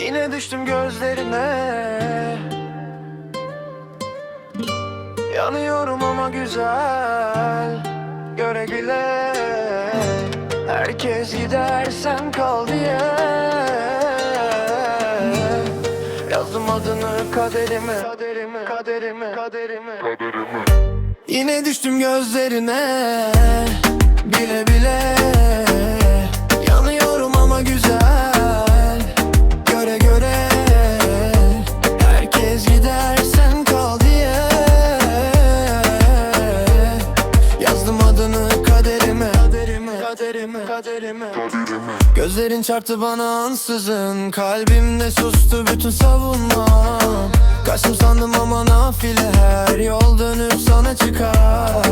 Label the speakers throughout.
Speaker 1: Yine düştüm gözlerine Yanıyorum ama güzel Göre güle. Herkes gider sen kal diye. Yazdım adını kaderime Kaderime Kaderime Kaderime. Yine düştüm gözlerine Bile bile Göre Herkes gider sen kal diye. Yazdım adını kaderime Kaderime Kaderime Kaderime. Gözlerin çarptı bana ansızın Kalbimde sustu bütün savunmam Kaçtım sandım ama nafile Her yol dönüp sana çıkar.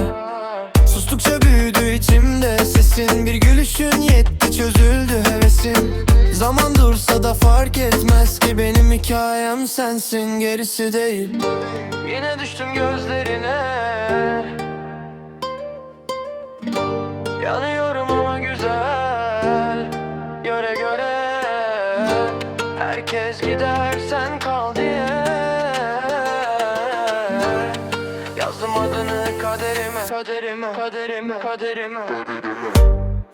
Speaker 1: Sustukça büyüdü içimde sesin Bir gülüşün yetti çözüldü hevesim Zaman dursa da fark etmez ki Benim hikayem sensin gerisi değil. Yine düştüm gözlerine. Yanıyorum ama güzel Göre göre. Herkes gider sen kal diye. Yazdım adını kaderime Kaderime Kaderime Kaderime.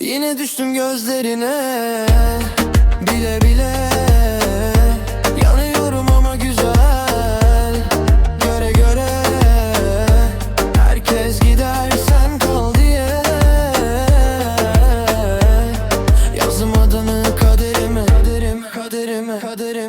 Speaker 1: Yine düştüm gözlerine Further than